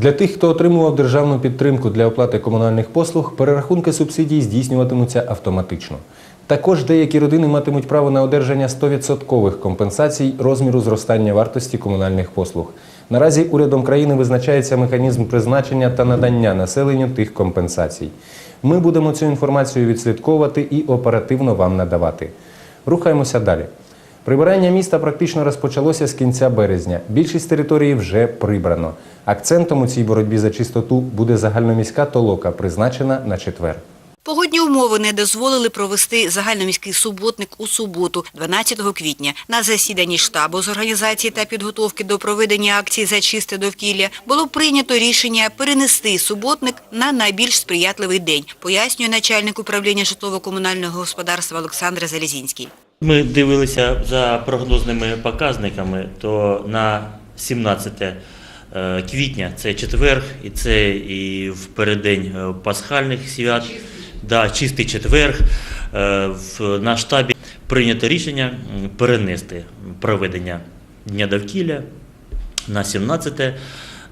Для тих, хто отримував державну підтримку для оплати комунальних послуг, перерахунки субсидій здійснюватимуться автоматично. Також деякі родини матимуть право на одержання 100% компенсацій розміру зростання вартості комунальних послуг. Наразі урядом країни визначається механізм призначення та надання населенню тих компенсацій. Ми будемо цю інформацію відслідковувати і оперативно вам надавати. Рухаємося далі. Прибирання міста практично розпочалося з кінця березня. Більшість території вже прибрано. Акцентом у цій боротьбі за чистоту буде загальноміська толока, призначена на четвер. Погодні умови не дозволили провести загальноміський суботник у суботу, 12 квітня. На засіданні штабу з організації та підготовки до проведення акції за чисте довкілля було прийнято рішення перенести суботник на найбільш сприятливий день, пояснює начальник управління житлово-комунального господарства Олександр Залізінський. Ми дивилися за прогнозними показниками, то на 17 е, квітня це четвер, і це і в переддень е, пасхальних свят, да, чистий четвер. е, В на штабі прийнято рішення перенести проведення дня довкілля на 17 е,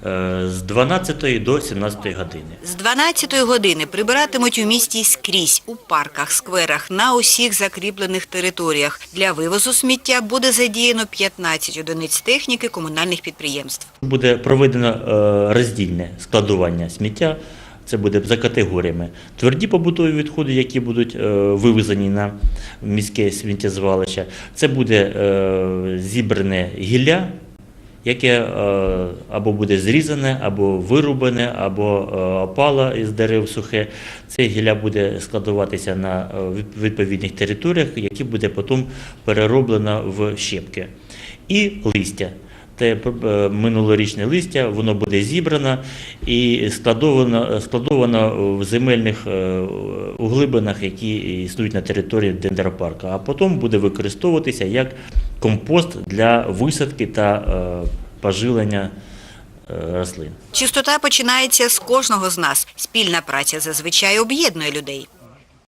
з 12 до 17 години. З 12 години прибиратимуть у місті скрізь, у парках, скверах, на усіх закріплених територіях. Для вивозу сміття буде задіяно 15 одиниць техніки комунальних підприємств. Буде проведено е, роздільне складування сміття. Це буде за категоріями. Тверді побутові відходи, які будуть е, вивезені на міське сміттєзвалище. Це буде е, зібране гілля, яке е, або буде зрізане, або вирубане, або е, опало із дерев сухе. Це гілля буде складуватися на е, відповідних територіях, які буде потім перероблено в щепки. І листя. Те минулорічне листя, воно буде зібрано і складовано, складовано в земельних углибинах, які існують на території дендропарку, а потім буде використовуватися як компост для висадки та е, пожилення е, рослин. Чистота починається з кожного з нас. Спільна праця зазвичай об'єднує людей.